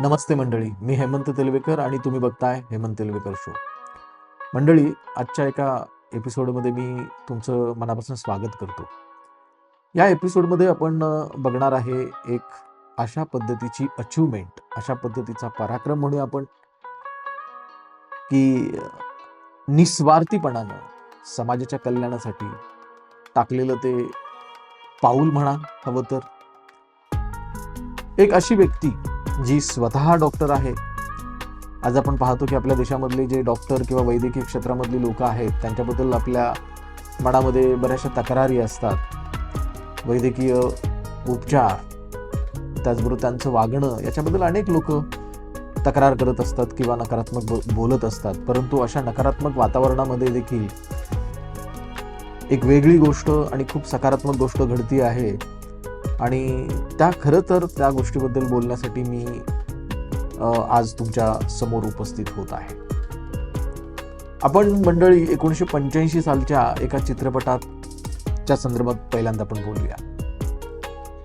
नमस्ते मंडळी मी हेमंत तेलवेकर आणि तुम्ही बघताय हेमंत तेलवेकर शो मंडळी आजच्या एका एपिसोडमध्ये मी तुमचं मनापासून स्वागत करतो. या एपिसोडमध्ये आपण बघणार आहे एक अशा पद्धतीची अचिव्हमेंट अशा पद्धतीचा पराक्रम म्हणूया आपण की निस्वार्थीपणानं समाजाच्या कल्याणासाठी टाकलेलं ते पाऊल म्हणा हवं तर. एक अशी व्यक्ती जी स्वतः डॉक्टर आहे आज आपण पाहतो की आपल्या देशामधले जे डॉक्टर किंवा वैद्यकीय क्षेत्रामधली लोक आहेत त्यांच्याबद्दल आपल्या मनामध्ये बऱ्याचशा तक्रारी असतात. वैद्यकीय उपचार त्याचबरोबर त्यांचं वागणं याच्याबद्दल अनेक लोक तक्रार करत असतात किंवा नकारात्मक बोलत असतात. परंतु अशा नकारात्मक वातावरणामध्ये देखील एक वेगळी गोष्ट आणि खूप सकारात्मक गोष्ट घडती आहे. आणि त्या खरं तर त्या गोष्टीबद्दल बोलण्यासाठी मी आज तुमच्यासमोर उपस्थित होत आहे. आपण मंडळी एकोणीसशे पंच्याऐंशी सालच्या एका चित्रपटाच्या संदर्भात पहिल्यांदा आपण बोलूया.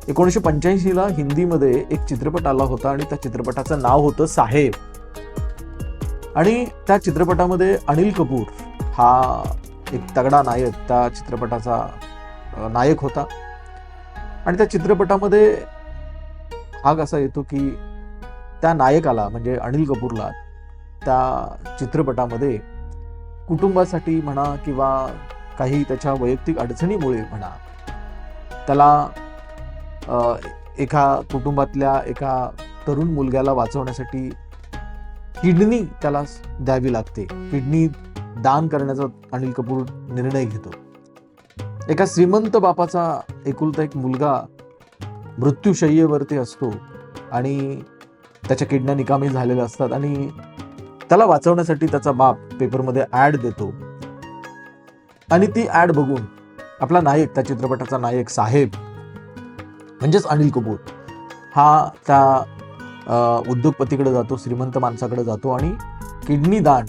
एकोणीसशे पंच्याऐंशीला हिंदीमध्ये एक चित्रपट आला होता आणि त्या चित्रपटाचं नाव होतं साहेब. आणि त्या चित्रपटामध्ये अनिल कपूर हा एक तगडा नायक त्या चित्रपटाचा नायक होता. आणि त्या चित्रपटामध्ये भाग असा येतो की त्या नायकाला म्हणजे अनिल कपूरला त्या चित्रपटामध्ये कुटुंबासाठी म्हणा किंवा काही त्याच्या वैयक्तिक अडचणीमुळे म्हणा त्याला एका कुटुंबातल्या एका तरुण मुलग्याला वाचवण्यासाठी किडनी त्याला द्यावी लागते. किडनी दान करण्याचा अनिल कपूर निर्णय घेतो. एका श्रीमंत बापाचा एकुलता एक मुलगा मृत्यूशय्येवरती असतो आणि त्याच्या किडण्या निकामी झालेल्या असतात आणि त्याला वाचवण्यासाठी त्याचा बाप पेपरमध्ये ॲड देतो. आणि ती ॲड बघून आपला नायक त्या चित्रपटाचा नायक साहेब म्हणजेच अनिल कपूर हा त्या उद्योगपतीकडे जातो श्रीमंत माणसाकडे जातो आणि किडनी दान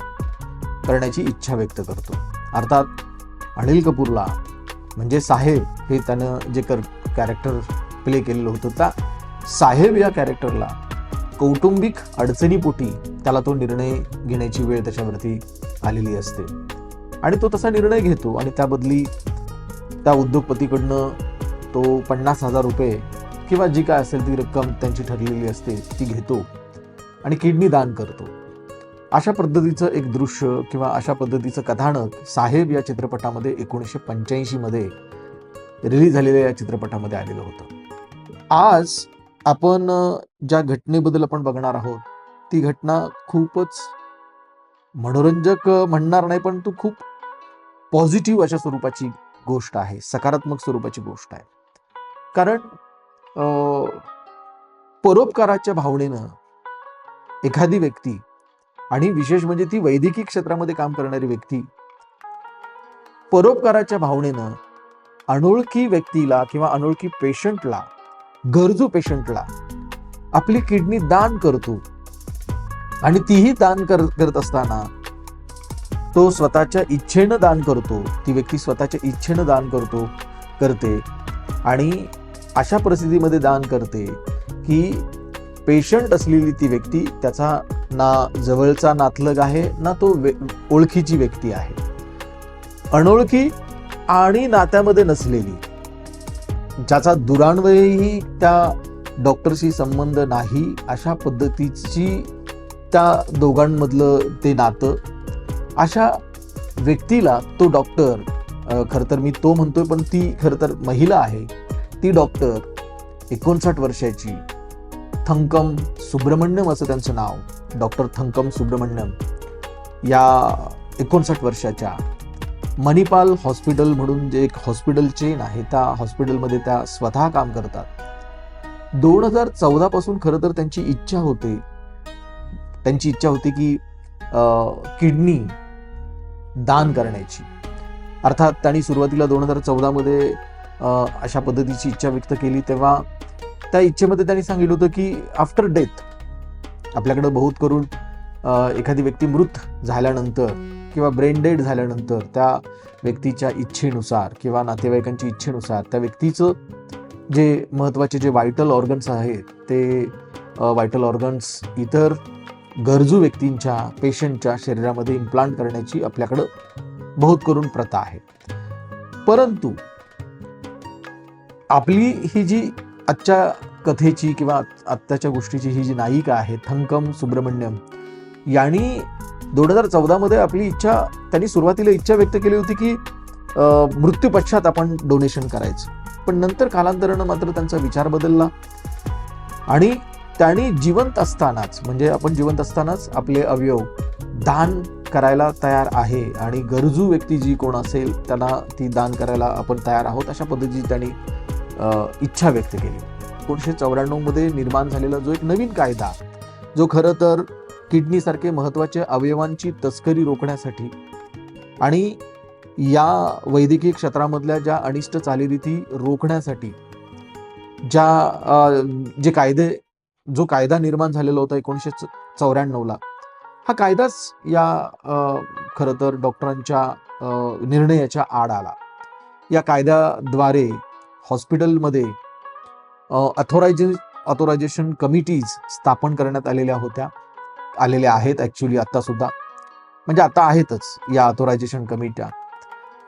करण्याची इच्छा व्यक्त करतो. अर्थात अनिल कपूरला म्हणजे साहेब हे त्यानं जे कर कॅरेक्टर प्ले केलेलं होतं त्या साहेब या कॅरेक्टरला कौटुंबिक अडचणीपोटी त्याला तो निर्णय घेण्याची वेळ त्याच्यावरती आलेली असते. आणि तो तसा निर्णय घेतो आणि त्याबदली त्या उद्योगपतीकडनं तो पन्नास हजार रुपये किंवा जी काय असेल ती रक्कम त्यांची ठरलेली असते ती घेतो आणि किडनी दान करतो. अशा पद्धतीचं एक दृश्य किंवा अशा पद्धतीचं कथानक साहेब या चित्रपटामध्ये एकोणीसशे पंच्याऐंशीमध्ये रिलीज झालेल्या या चित्रपटामध्ये आलेलं होतं. आज आपण ज्या घटनेबद्दल आपण बघणार आहोत ती घटना खूपच मनोरंजक म्हणणार नाही पण तू खूप पॉझिटिव्ह अशा स्वरूपाची गोष्ट आहे सकारात्मक स्वरूपाची गोष्ट आहे. कारण परोपकाराच्या भावनेनं एखादी व्यक्ती आणि विशेष म्हणजे ती वैद्यकीय क्षेत्रामध्ये काम करणारी व्यक्ती. परोपकाराच्या भावनेनं अनोळखी व्यक्तीला किंवा अनोळखी पेशंटला गरजू पेशंटला आपली किडनी दान करतो. आणि तीही दान कर, करत असताना तो स्वतःच्या इच्छेनं दान करतो. ती व्यक्ती स्वतःच्या इच्छेनं दान करतो करते आणि अशा परिस्थितीमध्ये दान करते की पेशंट असलेली ती व्यक्ती त्याचा ना जवळचा नातलग आहे ना तो वे- ओळखीची व्यक्ती आहे. अनोळखी आणि नात्यामध्ये नसलेली. ज्याचा दुरान्वयही त्या डॉक्टरशी संबंध नाही अशा पद्धतीची त्या दोघांमधलं ते नातं. अशा व्यक्तीला तो डॉक्टर खरं तर मी तो म्हणतोय पण ती खरं तर महिला आहे ती डॉक्टर एकोणसाठ वर्षाची थंकम सुब्रमण्यम असं त्यांचं नाव. डॉक्टर थंकम सुब्रमण्यम या एकोणसाठ वर्षाच्या मणिपाल हॉस्पिटल म्हणून जे एक हॉस्पिटल चेन आहे त्या हॉस्पिटलमध्ये त्या स्वतः काम करतात. दोन हजार चौदापासून खरं तर त्यांची इच्छा होते त्यांची इच्छा होती की किडनी दान करण्याची. अर्थात त्यांनी सुरुवातीला दोन हजार चौदामध्ये अशा पद्धतीची इच्छा व्यक्त केली तेव्हा त्या इच्छेमध्ये त्यांनी सांगितलं होतं की आफ्टर डेथ आपल्याकडं बहुत करून एखादी व्यक्ती मृत झाल्यानंतर किंवा ब्रेन डेड झाल्यानंतर त्या व्यक्तीच्या इच्छेनुसार किंवा नातेवाईकांची इच्छेनुसार त्या व्यक्तीचं जे महत्त्वाचे जे वायटल ऑर्गन्स आहेत ते वायटल ऑर्गन्स इतर गरजू व्यक्तींच्या पेशंटच्या शरीरामध्ये इम्प्लांट करण्याची आपल्याकडं बहुत करून प्रथा आहे. परंतु आपली ही जी आजच्या कथेची किंवा आत्ताच्या गोष्टीची ही जी नायिका आहे थंकम सुब्रमण्यम यांनी दोन हजार चौदामध्ये आपली इच्छा त्यांनी सुरुवातीला इच्छा व्यक्त केली होती की अं, मृत्यू पश्चात आपण डोनेशन करायचं. पण नंतर कालांतरानं मात्र त्यांचा विचार बदलला. आणि त्यांनी जिवंत असतानाच म्हणजे आपण जिवंत असतानाच आपले अवयव दान करायला तयार आहे आणि गरजू व्यक्ती जी कोण असेल त्यांना ती दान करायला आपण तयार आहोत अशा पद्धतीची त्यांनी इच्छा व्यक्त केली. एकोणीसशे चौऱ्याण्णवमध्ये निर्माण झालेला जो एक नवीन कायदा जो खरं तर किडनीसारखे महत्त्वाच्या अवयवांची तस्करी रोखण्यासाठी आणि या वैद्यकीय क्षेत्रामधल्या ज्या अनिष्ट चालीरीती रोखण्यासाठी ज्या जे कायदे जो कायदा निर्माण झालेला होता एकोणीसशे चौऱ्याण्णवला हा कायदाच या खरं तर डॉक्टरांच्या निर्णयाच्या आड आला. या कायद्याद्वारे हॉस्पिटलमध्ये अथोरायझे ऑथोरायझेशन कमिटीज स्थापन करण्यात आलेल्या होत्या. आलेल्या आहेत ॲक्च्युली आत्तासुद्धा म्हणजे आता आहेतच या ऑथोरायझेशन कमिट्या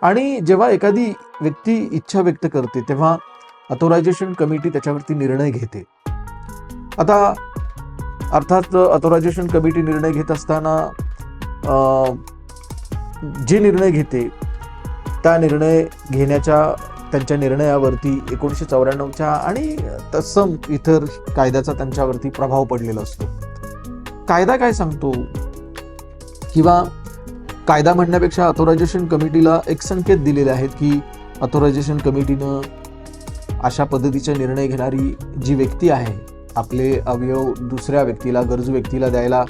आणि जेव्हा एखादी व्यक्ती इच्छा व्यक्त करते तेव्हा ऑथोरायझेशन कमिटी त्याच्यावरती निर्णय घेते. आता अर्थात ऑथोरायझेशन कमिटी निर्णय घेत असताना जे निर्णय घेते त्या निर्णय घेण्याच्या त्यांच्या निर्णयावरती एकोणीसशे चौऱ्याण्णवच्या आणि तत्सम इतर कायद्याचा त्यांच्यावरती प्रभाव पडलेला असतो. कायदा काय सांगतो? किंवा कायदा म्हणण्यापेक्षा ऑथोरायझेशन कमिटीला एक संकेत दिलेले आहेत की ऑथोरायझेशन कमिटीनं अशा पद्धतीचे निर्णय घेणारी जी व्यक्ती आहे आपले अवयव दुसऱ्या व्यक्तीला गरजू व्यक्तीला द्यायला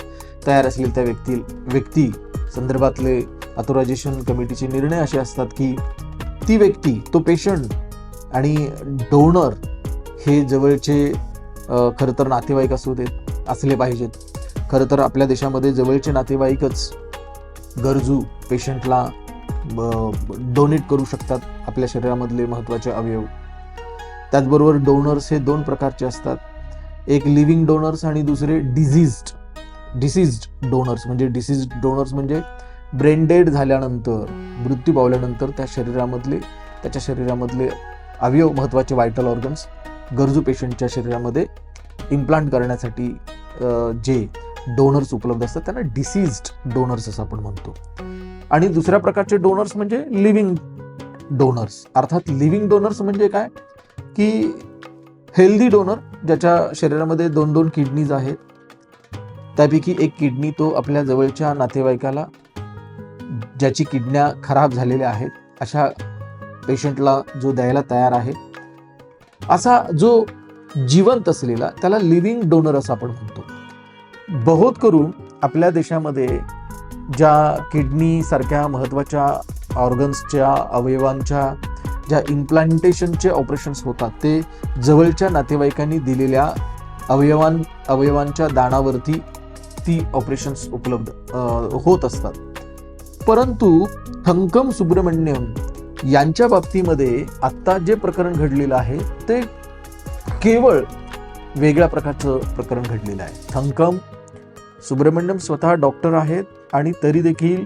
तयार असलेल्या त्या व्यक्ती व्यक्ती संदर्भातले ऑथोरायझेशन कमिटीचे निर्णय असे असतात की ती व्यक्ती तो पेशंट आणि डोनर हे जवळचे खरं तर नातेवाईक असू देत असले पाहिजेत. खरं तर आपल्या देशामध्ये जवळचे नातेवाईकच गरजू पेशंटला डोनेट करू शकतात आपल्या शरीरामधले महत्त्वाचे अवयव. त्याचबरोबर डोनर्स हे दोन प्रकारचे असतात. एक लिव्हिंग डोनर्स आणि दुसरे डिझिज्ड डिसीज्ड डोनर्स म्हणजे डिसीज्ड डोनर्स म्हणजे ब्रेनडेड झाल्यानंतर मृत्यू पावल्यानंतर त्या शरीरामधले त्याच्या शरीरामधले अवयव महत्त्वाचे व्हायटल ऑर्गन्स गरजू पेशंटच्या शरीरामध्ये इम्प्लांट करण्यासाठी जे डोनर्स उपलब्ध असतात त्यांना डिसीज्ड डोनर्स असं आपण म्हणतो. आणि दुसऱ्या प्रकारचे डोनर्स म्हणजे लिव्हिंग डोनर्स अर्थात लिव्हिंग डोनर्स म्हणजे काय? की हेल्दी डोनर ज्याच्या शरीरामध्ये दोन दोन किडनीज आहेत. त्यापैकी एक किडनी तो आपल्या जवळच्या नातेवाईकाला ज्याची किडन्या खराब झालेल्या आहेत अशा पेशंटला जो द्यायला तयार आहे असा जो जिवंत असलेला त्याला लिव्हिंग डोनर असं आपण म्हणतो. बहुत करून आपल्या देशामध्ये ज्या किडनीसारख्या महत्त्वाच्या ऑर्गन्सच्या अवयवांच्या ज्या इम्प्लांटेशनचे ऑपरेशन्स होतात ते जवळच्या नातेवाईकांनी दिलेल्या अवयवां अवयवांच्या दानावरती ती ऑपरेशन्स उपलब्ध होत असतात. परंतु थंकम सुब्रमण्यम यांच्या बाबतीमध्ये आत्ता जे प्रकरण घडलेलं आहे ते केवळ वेगळ्या प्रकारचं प्रकरण घडलेलं आहे. थंकम सुब्रमण्यम स्वतः डॉक्टर आहेत आणि तरी देखील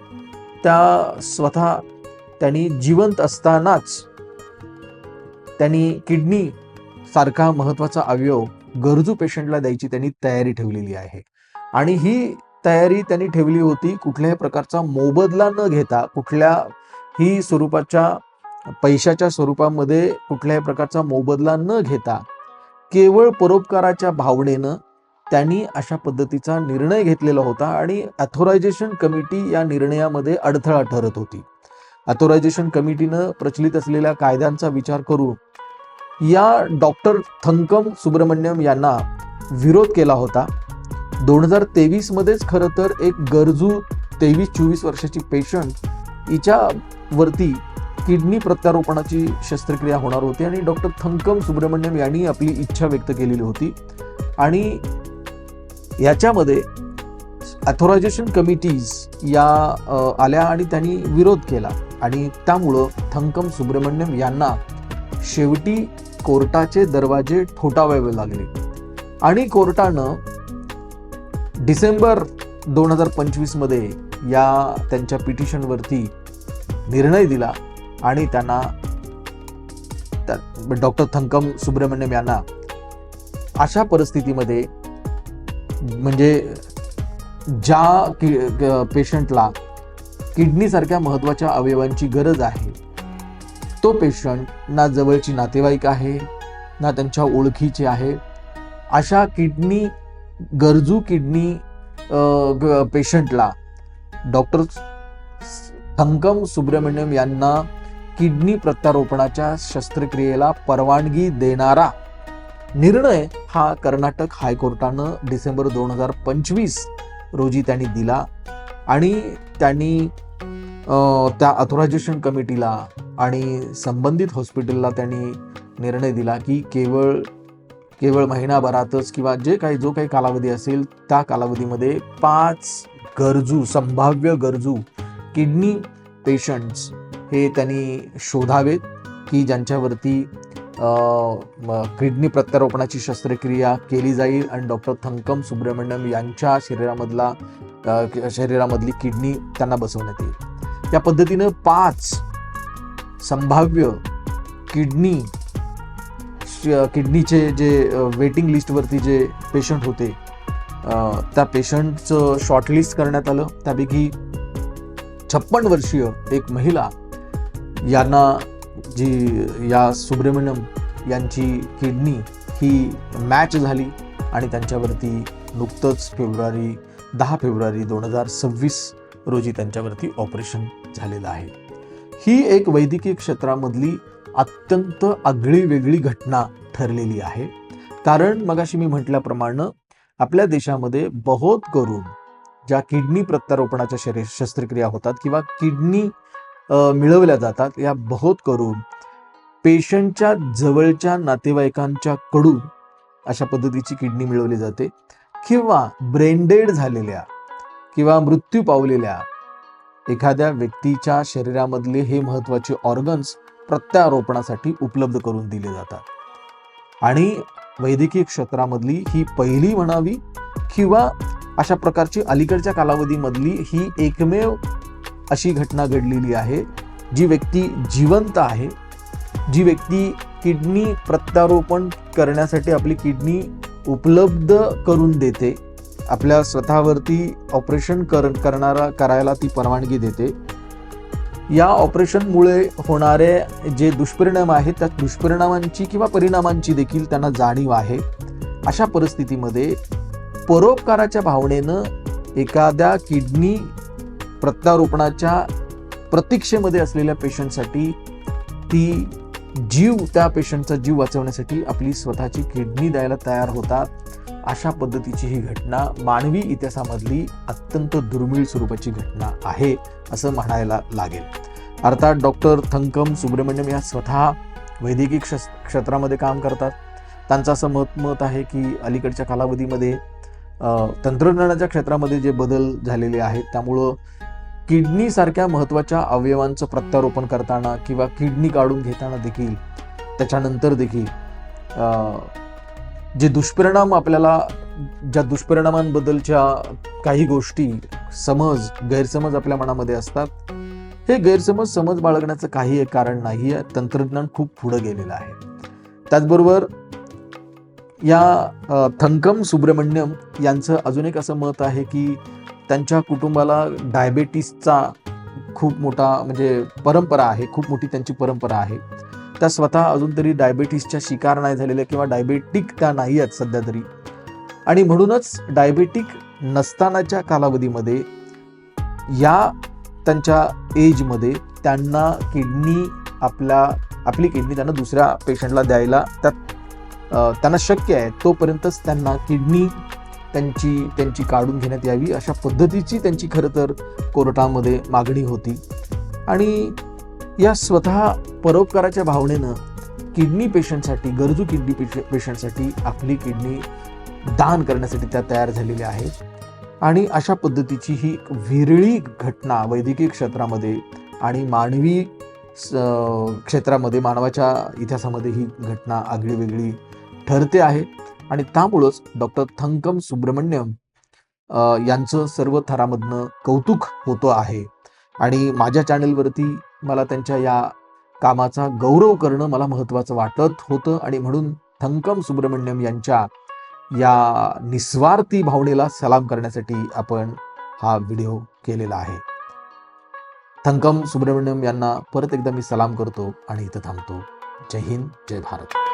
त्या स्वतः त्यांनी जिवंत असतानाच त्यांनी किडनी सारखा महत्त्वाचा अवयव गरजू पेशंटला द्यायची त्यांनी तयारी ठेवलेली आहे. आणि ही तयारी त्यांनी ठेवली होती. कुठल्याही प्रकारचा मोबदला न घेता कुठल्याही स्वरूपाच्या पैशाच्या स्वरूपामध्ये कुठल्याही प्रकारचा मोबदला न घेता केवळ परोपकाराच्या भावनेनं त्यांनी अशा पद्धतीचा निर्णय घेतलेला होता आणि अथोरायझेशन कमिटी या निर्णयामध्ये अडथळा ठरत होती. अथोरायझेशन कमिटीनं प्रचलित असलेल्या कायद्यांचा विचार करून या डॉक्टर थंकम सुब्रमण्यम यांना विरोध केला होता. दोन हजार तेवीसमध्येच खरं तर एक गरजू तेवीस चोवीस वर्षाची पेशंट हिच्यावरती किडनी प्रत्यारोपणाची शस्त्रक्रिया होणार होती आणि डॉक्टर थंकम सुब्रमण्यम यांनी आपली इच्छा व्यक्त केलेली होती. आणि याच्यामध्ये अथोरायझेशन कमिटीज या आल्या आणि त्यांनी विरोध केला. आणि त्यामुळं थंकम सुब्रमण्यम यांना शेवटी कोर्टाचे दरवाजे ठोठावावे लागले. आणि कोर्टानं डिसेंबर दोन हजार पंचवीसमध्ये या त्यांच्या पिटिशनवरती निर्णय दिला आणि त्यांना डॉक्टर थंकम सुब्रमण्यम यांना अशा परिस्थितीमध्ये म्हणजे ज्या कि पेशंटला किडनीसारख्या महत्त्वाच्या अवयवांची गरज आहे तो पेशंट ना जवळची नातेवाईक आहे ना त्यांच्या ओळखीचे आहे अशा किडनी गरजू किडनी पेशंटला डॉक्टर थंकम सुब्रमण्यम यांना किडनी प्रत्यारोपणाच्या शस्त्रक्रियेला परवानगी देणारा निर्णय हा कर्नाटक हायकोर्टानं डिसेंबर दोन हजार पंचवीस रोजी त्यांनी दिला आणि त्यांनी त्या ऑथोरायझेशन कमिटीला आणि संबंधित हॉस्पिटलला त्यांनी निर्णय दिला की केवळ केवळ महिनाभरातच किंवा जे काही जो काही कालावधी असेल त्या कालावधीमध्ये पाच गरजू संभाव्य गरजू किडनी पेशंट्स हे त्यांनी शोधावेत की ज्यांच्यावरती किडनी प्रत्यारोपणाची शस्त्रक्रिया केली जाईल आणि डॉक्टर थंकम सुब्रमण्यम यांच्या शरीरामधला शरीरामधली किडनी त्यांना बसवण्यात येईल. या पद्धतीनं पाच संभाव्य किडनी किडनीचे जे वेटिंग लिस्टवरती जे पेशंट होते त्या पेशंटचं शॉर्टलिस्ट करण्यात आलं. त्यापैकी छप्पन वर्षीय एक महिला यांना जी या सुब्रमण्यम यांची किडनी ही मॅच झाली आणि त्यांच्यावरती नुकतंच फेब्रुवारी दहा फेब्रुवारी दोन हजार सव्वीस रोजी त्यांच्यावरती ऑपरेशन झालेलं आहे. ही एक वैद्यकीय क्षेत्रामधली अत्यंत आगळी वेगळी घटना ठरलेली आहे. कारण मगाशी मी म्हटल्याप्रमाणे आपल्या देशामध्ये बहुत करून ज्या किडनी प्रत्यारोपणाच्या शरीर शस्त्रक्रिया होतात किंवा किडनी मिळवल्या जातात या बहुत करून पेशंटच्या जवळच्या नातेवाईकांच्या कडून अशा पद्धतीची किडनी मिळवली जाते. किंवा ब्रेंडेड झालेल्या किंवा मृत्यू पावलेल्या एखाद्या व्यक्तीच्या शरीरामधले हे महत्त्वाचे ऑर्गन्स प्रत्यारोपणासाठी उपलब्ध करून दिले जातात. आणि वैद्यकीय क्षेत्रामधली ही पहिली म्हणावी किंवा अशा प्रकारची अलीकडच्या कालावधीमधली ही एकमेव अशी घटना घडलेली आहे जी व्यक्ती जिवंत आहे जी व्यक्ती किडनी प्रत्यारोपण करण्यासाठी आपली किडनी उपलब्ध करून देते आपल्या स्वतःवरती ऑपरेशन कर करणारा करायला ती परवानगी देते या ऑपरेशनमुळे होणारे जे दुष्परिणाम आहेत त्या दुष्परिणामांची किंवा परिणामांची देखील त्यांना जाणीव आहे. अशा परिस्थितीमध्ये परोपकाराच्या भावनेनं एखाद्या किडनी प्रत्यारोपणाच्या प्रतीक्षेमध्ये असलेल्या पेशंटसाठी ती जीव त्या पेशंटचा जीव वाचवण्यासाठी आपली स्वतःची किडनी द्यायला तयार होतात. अशा पद्धतीची ही घटना मानवी इतिहासामधली अत्यंत दुर्मिळ स्वरूपाची घटना आहे. असं म्हणायला लागेल. अर्थात डॉक्टर थंकम सुब्रमण्यम या स्वतः वैद्यकीय क्ष क्षेत्रामध्ये काम करतात. त्यांचं असं मत मत आहे की अलीकडच्या कालावधीमध्ये तंत्रज्ञानाच्या क्षेत्रामध्ये जे बदल झालेले आहेत त्यामुळं किडनीसारख्या महत्त्वाच्या अवयवांचं प्रत्यारोपण करताना किंवा किडनी काढून घेताना देखील त्याच्यानंतर देखील जे दुष्परिणाम आपल्याला ज्या दुष्परिणामांबद्दलच्या काही गोष्टी समज गैरसमज आपल्या मनामध्ये असतात हे गैरसमज समज बाळगण्याचं काही एक कारण नाही आहे तंत्रज्ञान खूप पुढं गेलेलं आहे. त्याचबरोबर या थंकम सुब्रमण्यम यांचं अजून एक असं मत आहे की त्यांच्या कुटुंबाला डायबेटीसचा खूप मोठा म्हणजे परंपरा आहे खूप मोठी त्यांची परंपरा आहे. त्या स्वतः अजून तरी डायबेटीसच्या शिकार नाही झालेल्या किंवा डायबेटिक त्या नाही आहेत सध्या तरी. आणि म्हणूनच डायबेटिक नसतानाच्या कालावधीमध्ये या त्यांच्या एजमध्ये त्यांना किडनी आपल्या आपली किडनी त्यांना दुसऱ्या पेशंटला द्यायला त्यात त्यांना शक्य आहे. तोपर्यंतच त्यांना किडनी त्यांची त्यांची काढून घेण्यात यावी अशा पद्धतीची त्यांची खरं तर कोर्टामध्ये मागणी होती. आणि या स्वतः परोपकाराच्या भावनेनं किडनी पेशंटसाठी गरजू किडनी पेश पेशंटसाठी आपली किडनी दान करण्यासाठी त्या तयार झालेल्या आहेत. आणि अशा पद्धतीची ही एक विरळी घटना वैद्यकीय क्षेत्रामध्ये आणि मानवी स- क्षेत्रामध्ये मानवाच्या इतिहासामध्ये ही घटना आगळी वेगळी ठरते आहे. आणि त्यामुळंच डॉक्टर थंकम सुब्रमण्यम यांचं सर्व थरामधनं कौतुक होतं आहे. आणि माझ्या चॅनलवरती मला त्यांच्या या कामाचा गौरव करणं मला महत्त्वाचं वाटत होतं. आणि म्हणून थंकम सुब्रमण्यम यांच्या या निस्वार्थी भावनेला सलाम करण्यासाठी आपण हा व्हिडिओ केलेला आहे. थंकम सुब्रमण्यम यांना परत एकदा मी सलाम करतो आणि इथं थांबतो. जय हिंद जय भारत.